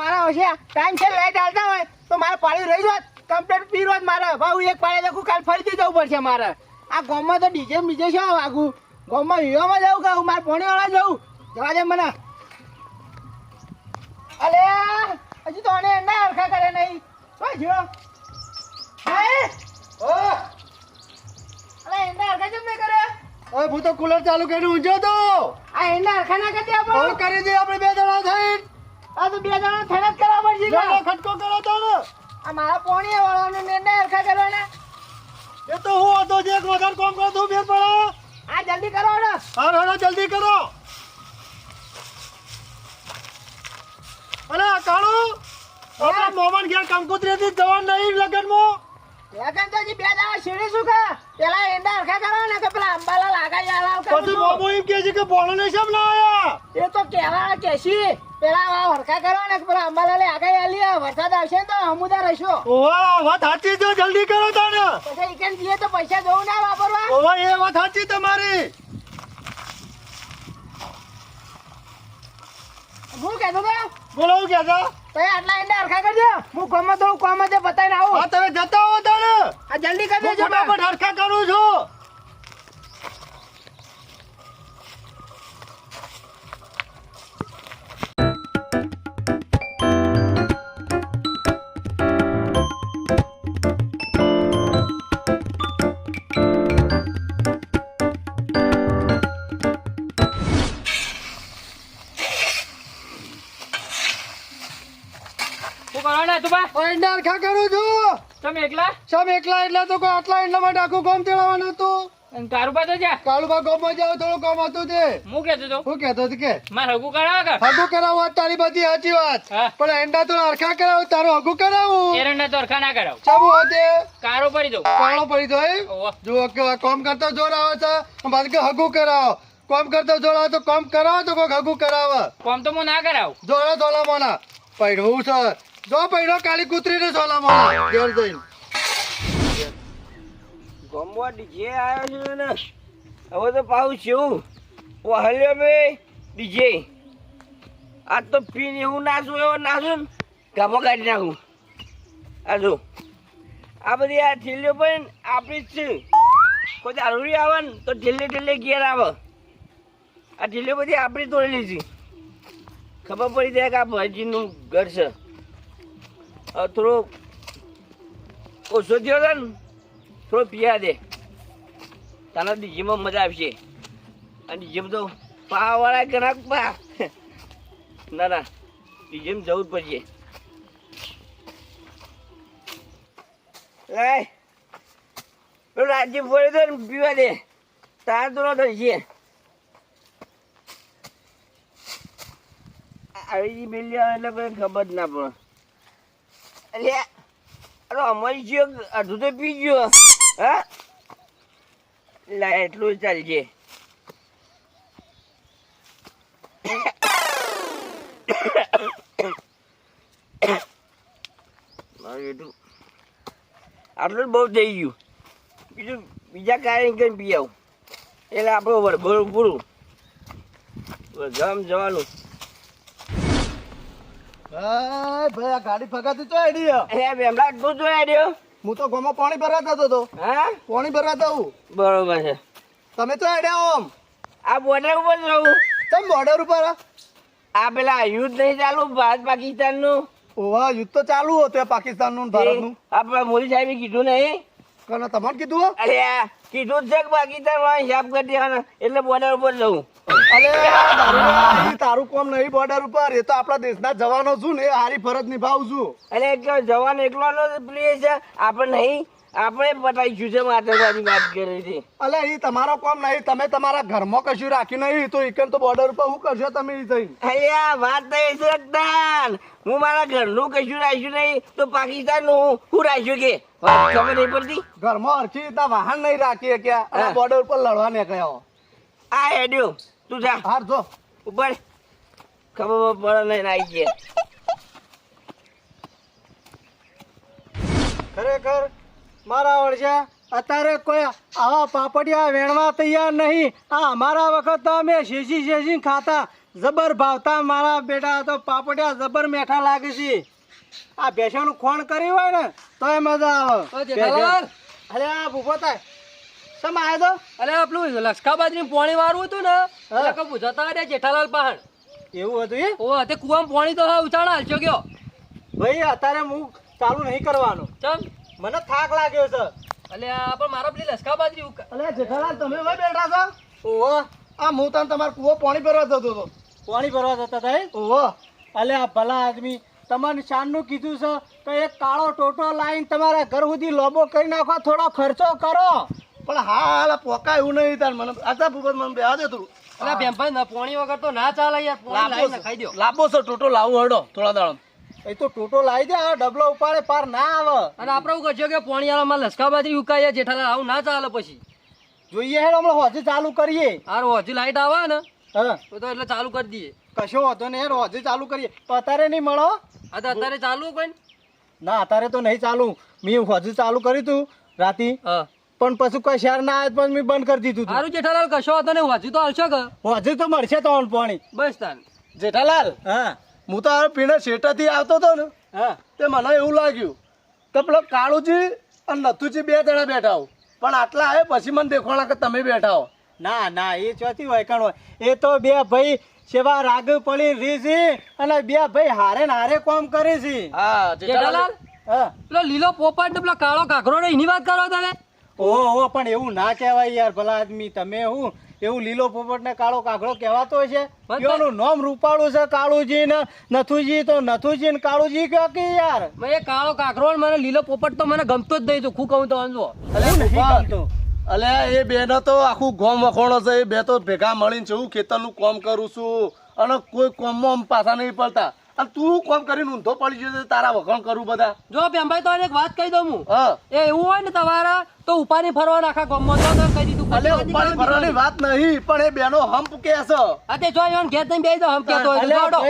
મારા હશે ટાઈમ છે લાઈટ આવતા હોય. તો મારે પાણી રહી જોત કમ્પ્લેટ પી રોજ મારે. ભાવ એક પાણી દેખું કાલ ફરીથી જવું પડશે મારે. આ ગામમાં તો ડીજે બીજે છે વાગું ગામમાં હીરોમાં જવું કે મારે પાણી વાળા જવું? જવા દે મને. અલે હજી તો આને એના હરખા કરે નહીં. કોઈ જો અલે એના હરખા કેમ નહીં કરે? ઓય હું તો કુલર ચાલુ કર્યું. ઊંઝો તો. આ એના હરખા ના કરી આપણે? કરી દે આપણે બે જણા થઈ આ તો બે જણા થઈને જ કરવા પડશે જાડો ખટકો કરો તો આ મારા પોણી વાળાને ને હરખા કરવાના એ તો હું હતો જે એક વધારે કામ કરતો ફેર પડે આ. જલ્દી કરો ને. જલ્દી અરે કાળુ? આપણે મોમન ઘેર કંકોત્રીથી જવાનું નહીં લગનમાં? લગન તો હજી બે દાડા શું કે? પેલા એંડા હરખા કરવા ને કે પેલા અંબાલા લાગા પછી મોમો એમ કહે છે કે બોલો ને શેમ ના આયા? એ તો કહેવા કેસી પેલા આ હરખા કરવા ને પેલા અંબાલા લે આગાઈ આલી વરસાદ આવશે ને તો હમુદા રહેશો. ઓવા વાત સાચી છે જલ્દી કરો તાને પછી ઈકન જઈએ તો પૈસા જવું ના વાપરવા? ઓવા એ વાત સાચી તમારી. હું કહેતો તો? બોલો હું કહેતા? તો આટલા એંડા હરખા કરજો. હું કોમમાં થોડું કોમ જ બતાવીને આવું. હા તમે જતા હો તાને આ જલ્દી કરજો ફટાફટ હરખા કરું છું. સમ એકલા એટલે તો કોઈ આટલા એટલા માટે આખું ગામ તેડાવવાનું હતું અને કારુબા તો જા. કાળુબા ગામમાં જાવ થોડું કામ હતું તે. હું કેતો તો. હું કહેતો કે મારે હગું કરાવે કે હગું વાત તારી બધી સાચી વાત. પણ એંડા તો હરખા કરાવું તારું હગું કરાવું. એરંડા તો હરખા ના કરાવ. ચાબુ હોતે કારો પડી દઉં. કાળો પડી તો એ ઓહો. જો કે કામ કરતા જોર આવે છે. બાદ કે હગું કરાવો. કોમ કરતો જોર તો કોમ કરાવો તો કોઈક હગુ કરાવે. કોમ તો હું ના કરાવ. જોડા ધોલા મોના પૈડવું છે. જો પૈડો કાલી કૂતરી ને. ધોલા મોના ઘેર જઈને. ગમવા ડીજે આવ્યો છે ને, હવે તો પાછું શું? વહલ્યો બે ડીજે. આ તો પીને એવું નાચું એવો નાચું ને ગાભો કાઢી નાખું. આ જો. આ બધી આ ઠેલીઓ પણ આપણી જ છે. કોઈ દારૂડી આવે ને, તો ઢીલે ઢીલે ઘેર આવે. આ ઢીલીઓ બધી આપણી તોડેલી છે. ખબર પડી જાય કે આ ભાઈજીનું ઘર છે. થોડો ઓછો થયો છે ને થોડો પીયા દે. તારા ડીજીમાં મજા આવશે. અને ડીજીમાં તો પાવાળા ઘણા પા ના ના ડીજીમાં જવું જ પડશે. લાય. રાજ્ય બોલે તો પીવા દે. તાર તો થશે આવી બિલ્લી આવે એટલે કોઈ ખબર જ ના પડે. અરે અમારી જીઓ અડધું તો પી ગયો. હા. લા એટલું જ ચાલશે મારું એટલું આટલું બહુ થઈ ગયું. બીજું બીજા કારણ કંઈ પી આવું. એટલે આપણું વરભરું પૂરું. ગામ જવાનું. ભાઈ આ ગાડી ફગાતી તો આઈડી અરે બેમલા તું રહ્યો હું તો ગોમાં પાણી ભરવા જતો હતો. હા? પાણી ભરવા જવું બરોબર છે. તમે તો આઈડિયા ઓમ. આ બોર્ડર ઉપર રહું. તમે બોર્ડર ઉપર? આ પેલા યુદ્ધ નહીં ચાલુ ભારત પાકિસ્તાનનું ઓવા યુદ્ધ તો ચાલુ હતું પાકિસ્તાનનું ભારતનું. આપણા મોદી સાહેબે કીધું નહીં. કોને તમને કીધું અરે કીધું જ છે કે પાકિસ્તાન હિસાબ કરી દેવાના એટલે બોર્ડર ઉપર જવું અલે તારું કોમ નહીં બોર્ડર ઉપર. એ તો આપણા દેશના જવાનો છું ને હારી ફરજ નિભાવું છું. એટલે એકલો જવાન એકલો નો પ્રિય છે. આપણે નહીં આપણે પટાઈશું છે માતાજી વાત કરી હતી અલે એ તમારો કોમ નહીં તમે તમારા ઘરમાં કશું રાખ્યું નહીં તો ઈકન તો બોર્ડર ઉપર શું કરશો તમે ઈ જઈને? અરે આ વાત થઈ છે એકદમ. હું મારા ઘરનું કશું રાખ્યું નહીં તો પાકિસ્તાનનું હું રાખ્યું કે? ખબર નહીં પડતી? ઘરમાં હરખી રીતના વાહન નહીં રાખીએ ક્યાં બોર્ડર ઉપર લડવા નીકળ્યા આ હેડ્યો. તું જા. હાર જો. ઉપર ખબર પડે નહીં આવી ગયા. ખરેખર મારા ઓળશા અત્યારે કોઈ આવા પાપડિયા વેણવા તૈયાર નહીં. આ અમારા વખત તો અમે શેષી શેષી ખાતા. જબર ભાવતા મારા બેટા તો પાપડિયા જબર મેઠા લાગે છે. આ ભેસણ ખોણ કર્યું હોય ને તોય મજા આવે. અરે આ ભૂપો થાય. શમ આવ્યો તો? અરે આપણું પેલું લક્ષકાબાજરી પાણી વાળવું હતું ને એટલે કહું જતા રહ્યા જેઠાલાલ પહાણ એવું હતું એ ઓ તે કુવામાં પોણી તો હા ઉચાળા હાલશો ગયો. ભાઈ અત્યારે હું ચાલુ નહીં કરવાનું. ચમ. મને થાક લાગ્યો છે. એટલે આ પણ મારા પેલી લક્ષકાબાજરી ઉકા- અલે જેઠાલાલ તમે હવે બેઠા છો? ઓહો. આ હું તને તમારો કૂવો પાણી ભરવા જતો હતો. પાણી ભરવા જતા હતા ઓહો. એટલે આ ભલા આદમી તમારે શાનનું કીધું છે તો એક કાળો ટોટો લાઈન તમારા ઘર સુધી લોબો કરી નાખો થોડો ખર્ચો કરો. પણ હા હાલ પોકા એવું નહીં તાર મને. આતા ભૂપત મને બેહા દે તું અલે આ બેનભાઈ ના પોણી વગર તો ના ચાલે યાર. પોણી લાવીને ખાઈ દો લાંબો છો ટોટો લાવું હડો થોડા દાડો એ તો ટોટો લાવી દે આ ડબલો ઉપાડે પાર ના આવે. અને આપણે એવું કરશો કે પોણી વાળા માં લસકા બાજરી ઉકાઈએ જેઠાલા આવું ના ચાલે પછી. જોઈએ હેડ હમણાં હજી ચાલુ કરીએ. હાર હજી લાઈટ આવે ને હા. તો તો એટલે ચાલુ કરી દઈએ. કશો વાંધો નહીં હેડ હજી ચાલુ કરીએ. તો અત્યારે નહીં મળો? આ તો અત્યારે ચાલુ કોઈ ના અત્યારે તો નહીં ચાલુ. મેં હજી ચાલુ કર્યું તું રાતી. હા. પણ પછી કોઈ શેર ના આવે પણ મેં બંધ કરી દીધું સારું જેઠાલાલ કશો હતો ને હજી તો હાલશો કે? હજી તો મળશે તો પાણી. બસ તાન. જેઠાલાલ હા. હું તો આ પીણે શેઠાથી આવતો હતો ને હા. તે મને એવું લાગ્યું કે પેલો કાળુજી અને નથુજી બે જણા બેઠા હો પણ આટલા આવે પછી મને દેખવાના કે તમે બેઠા હો. ના ના એ ચોથી હોય કણ હોય. એ તો બે ભાઈ સેવા રાગ પડી રીસી છે અને બે ભાઈ હારે ને હારે કોમ કરે છે. હા જેઠાલાલ. હા. પેલો લીલો પોપટ ને પેલો કાળો કાકરો ને એની વાત કરો તમે. ઓહો પણ એવું ના કહેવાય યાર ભલા આદમી. તમે હું એવું લીલો પોપટ ને કાળો કાગડો કહેવાતો છે એનું નામ રૂપાળું છે કાળુજી ને નથુજી તો નથુજી ને કાળુજી કહો કે યાર? એ કાળો કાકરો ને મને લીલો પોપટ તો મને ગમતો જ નહીં તો ખું કહું તો સમજો અલે એ બેનો તો આખું ગોમ વખોણો છે એ બે તો ભેગા મળીને છું ખેતરનું કામ કરું છું. અને કોઈ કોમમાં પાછા નહીં પડતા. અને તું કોમ કરીને ઊંધો પડી જશે તારા વખાણ કરું બધા. જો બેનભાઈ તો એક વાત કહી દઉં હું. એ એવું હોય ને તમારા તો ઉપાડી ફરવા આખા ગામમાં. તો તો કહી દીધું અલે ઉપાડી ભરવાની વાત નહીં પણ એ બેનો હંપ કે છે આ જો એમ ઘેર થઈને બેસી જાઓ, હમ કહેતો તો અલ્યા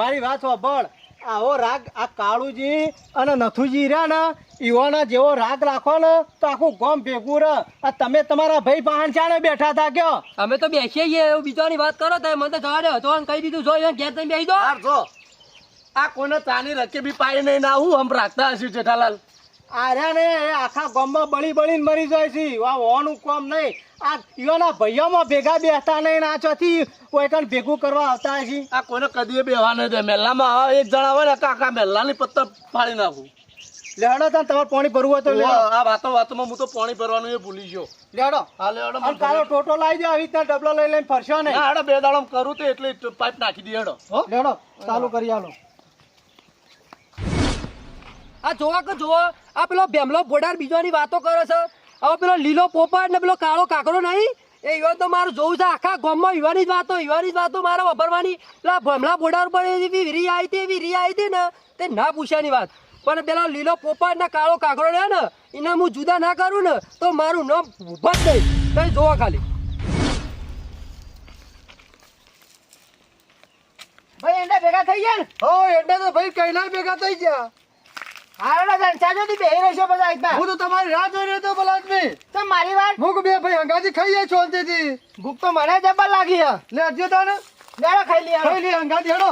મારી વાત સાંભળ. આવો રાગ આ કાળુજી અને નથુજી રહ્યા ને ઈવાના જેવો રાગ રાખો ને તો આખું ગોમ ભેગું રહે. આ તમે તમારા ભાઈ પહાણ ચાલે બેઠા હતા કયો? અમે તો બેસીએ છીએ એવું બીજાની વાત કરો તો મને તો જવા દો તો કહી દીધું. જો એમ ઘેર થઈને દો હાર જો. આ કોને ચાની રકે બી પાઈ નહીં ના હું આમ રાખતા હશું જેઠાલાલ. આર્યા ને આખા ગામમાં બળી બળીને મરી જાય છે. આ હોવાનું કોમ નહીં. આ ઈઓના ભૈયામાં ભેગા બેસતા નહીં ના ચોથી કોઈ કણ ભેગું કરવા આવતા હશે. આ કોને કદી બેહવા નહીં દે. મેલ્લામાં એક જણા હોય ને કાકા મેલ્લાની પત્તર ફાડી નાખું. લેડો તને તમારે પાણી ભરવું હોય તો લેડો આ વાતો વાતોમાં હું તો પાણી ભરવાનું એ ભૂલી ગયો. લેડો હા લેડો અને કાળો ટોટો લાવી દે આવી રીતના ડબલો લઈ લઈને ફરશો ને હા બે દાડો કરું તો એટલે પાઇપ નાખી દે હેડો. લેડો ચાલુ કરી આલો. આ જોવા કે જોવો આ પેલો બેમલો બોડાર બીજોની વાતો કરે છે. હવે પેલો લીલો પોપાટ ને પેલો કાળો કાકડો નહીં? એ યુવાન તો મારું જોવું છે આખા ગામમાં યુવાની જ વાતો યુવાની જ વાતો મારે વાપરવાની. પેલા ભમલા બોડાર પર એવી રી આવી હતી એવી રી આવી હતી ને તે ના પૂછ્યાની વાત. પણ પેલા લીલો પોપટ ને કાળો કાકડો રહે ને એને હું જુદા ના કરું ને તો મારું નામ ભૂપત નહીં. કઈ જોવા ખાલી. ભાઈ એંડા ભેગા થઈ ગયા ને? હો એટલે તો ભાઈ કઈના ભેગા થઈ ગયા. હારડા જણસાજો થી બેહી રહેશો બધા એકદમ હું તો તમારી રાહ જોઈ રહ્યો ભલા આદમી તો મારી વાત હું બે ભાઈ હંગાથી ખાઈ જાય શાંતિથી ભૂખ તો મને જબર લાગી હે. લે અજ્યો તાને. લેડો ખાઈ લઈએ ખાઈ લે હંગાથી હેડો.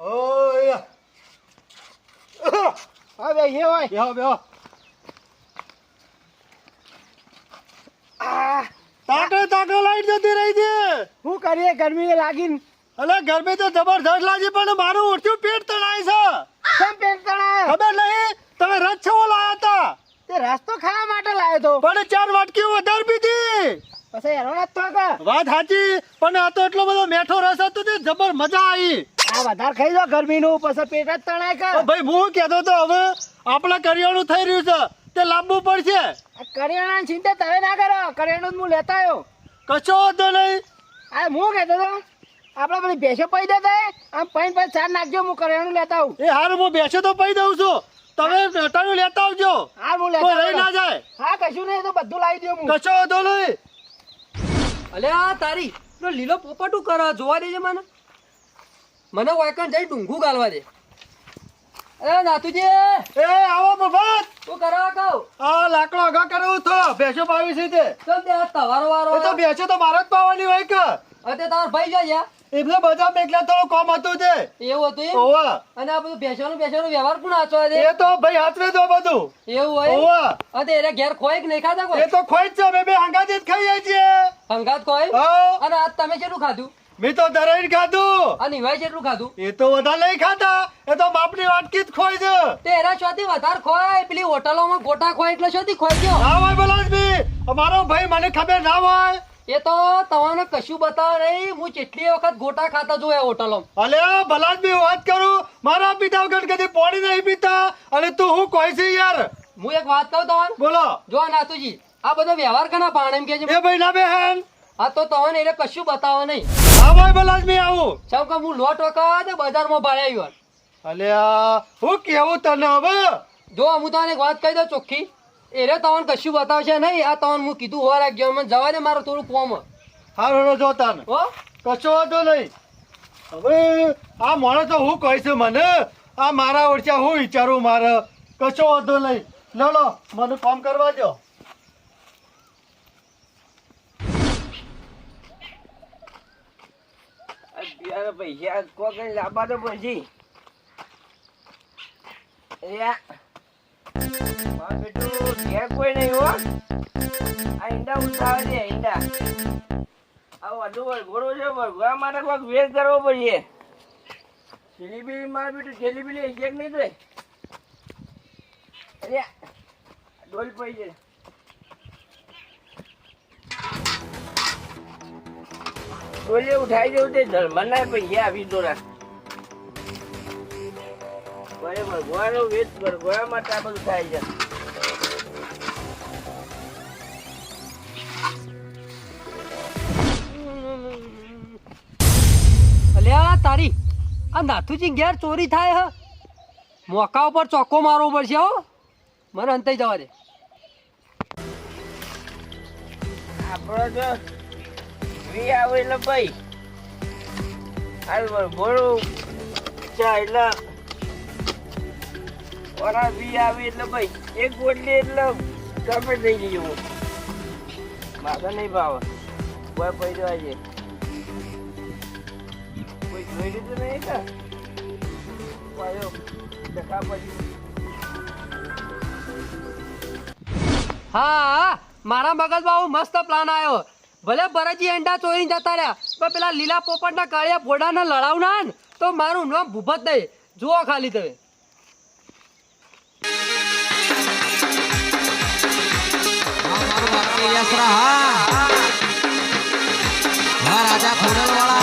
ઓય. હા બે એ હોય બેહો બેહો. આ, તાકડે તાટે લાઈટ જતી રહી છે. શું કરીએ? ગરમી લાગીને. અલે ગરમી તો જબરદસ્ત લાગી પણ મારું ઉઠ્યું પેટ તણાય છે. કેમ પેટ તણાય? ખબર નહીં તમે રસ છવો લાયા હતા. તે રસ્તો ખાવા માટે લાવ્યો તો. પણ ચાર વાટકી વધારે પીધી. પછી એનો જ તો વાત સાચી પણ આ તો એટલો બધો મેઠો રસ હતો તે જબર મજા આવી. આ વધારે ખાઈ દો ગરમીનું પછી પેટ જ તણાય કે. ભાઈ હું કહેતો તો હવે? આપણે કરિયાણું થઈ રહ્યું છે. તે લાંબુ પડશે. કરિયાણા ચિંતા તમે ના કરો. કરિયાણું હું લેતા આવ્યો. કશો વાંધો નહીં. આ હું કહેતો હતો? આપણે પેલી ભેંસો પૈ દેતા આમ પૈન પછી ચાર નાખજો હું કરિયાણું લેતા આવું. એ હારું હું બેસે તો પઈ દઉં છું. તમે નટાણું લેતા આવજો. હા હું લેતા રહી ના જાય. હા કશું નહીં તો બધું લાવી દઉં હું. કશો વાંધો નહીં. અલે આ તારી લીલો પોપટ કરો કરે જોવા દેજે મને. મને વાયકણ જઈ ડુંગું ગાલવા દે. એ નાતુજી એ આવો મફત! શું કરવા કહું? આ લાકડો આગા કરવું તો ભેંસો પાવી છે તે તો બે તમારો વારો એ તો ભેંસો તો મારા જ પાવાની હોય કે. અતે તાર ભાઈ જો યા એમને બધા મેઘલા થોડું કોમ હતું તે. એવું હતું? ઓવા. અને આ બધું બેસવાનું બેસવાનું વ્યવહાર કોણ આચો છે એ તો ભાઈ હાથવે તો બધું. એવું હોય ઓવા. અને એને ઘેર ખોય કે નહીં ખાતા એ તો ખોઈ જ છે. અમે બે હંગાથી જ ખાઈએ છીએ. હંગાત હા. અને આજ તમે કેટલું ખાધું? મેં તો દરાઈને ખાધું. અને નિવાય જેટલું ખાધું? એ તો વધારે નહીં ખાતા એ તો બાપની વાટકી જ ખોય છે. તે એના શોથી વધારે ખોય. પેલી હોટલોમાં ગોટા ખોય એટલે શોથી ખોય ગયો. ના હોય બલાસભી અમારો ભાઈ મને ખબર ના હોય. એ તો તમને કશું બતાવ નહીં. હું કેટલી વખત ગોટા ખાતા જોયા હોટલોમાં. ભલાજ બી વાત કરું. મારા પિતા વગર કદી પોણી નહીં પીતા. અને તું હું કોઈ છે યાર? હું એક વાત કહું તમને? બોલો. જો નાતુજી આ બધો વ્યવહાર કના પાણ એમ કે છે. એ ભાઈ ના બેન આ તો તમને એને કશું બતાવો નહીં. હા ભાઈ બલાસભી આવું. ચમ કે હું લોટ વખત બજારમાં ભાડે આવ્યો આ હું કેવું તને હવે? જો હું તને એક વાત કહી દઉં ચોખ્ખી. એરે તમને કશું બતાવશે નહીં. આ તમને હું કીધું હોવા રાખજો મને જવા દે મારું થોડું કોમ. હારો જો તને. હો? કશો વાંધો નહીં. હવે આ માણસ તો હું કહીશ મને આ મારા ઓળખ્યા હું વિચારું મારે. કશો વાંધો નહીં. લો મને કામ કરવા દો અત્યારે પૈસા કોઈ કઈ લાવવા તો પછી કોઈ નહીં હો. આ ઈંડા ઉઠાવે છે, ઈંડા. આ વધુ વરઘોડો છે વરઘોડા માટે કોઈક વેર કરવો પડશે. બીલી માર બેટું છેલ્લી બીલી એક નહીં તો અલ્યા ડોલ પડી છે ડોલે ઉઠાઈ જવું તે ધર્મના પૈસા આવી દોરા બરે ભગવાનનો વેદ ભગવાન માટે આ બધું થાય છે. અલ્યા તારી આ નાથુજી ઘેર ચોરી થાય હ? મોકા ઉપર ચોક્કો મારવો પડશે હો? મને અંતે જવા દે. આપણો તો વી આવે એટલે ભાઈ. હાલ ભોળું ચા એટલે ઓરા બી આવે એટલે ભાઈ. એક બોટલી એટલે ગમે થઈ જવું માથા નહીં ભાવે. કોઈ કોઈ જોઈ લીધું નહીં કે હા, મારા મગજમાં આવો મસ્ત પ્લાન આવ્યો ભલે ભરતજી એંડા ચોરી જતા રહ્યા, પણ પેલા લીલા પોપટના કાળિયા ફોડાના લડાવના તો મારું નામ ભૂપત નહીં. જુઓ ખાલી તમે. રાજા ખોડલ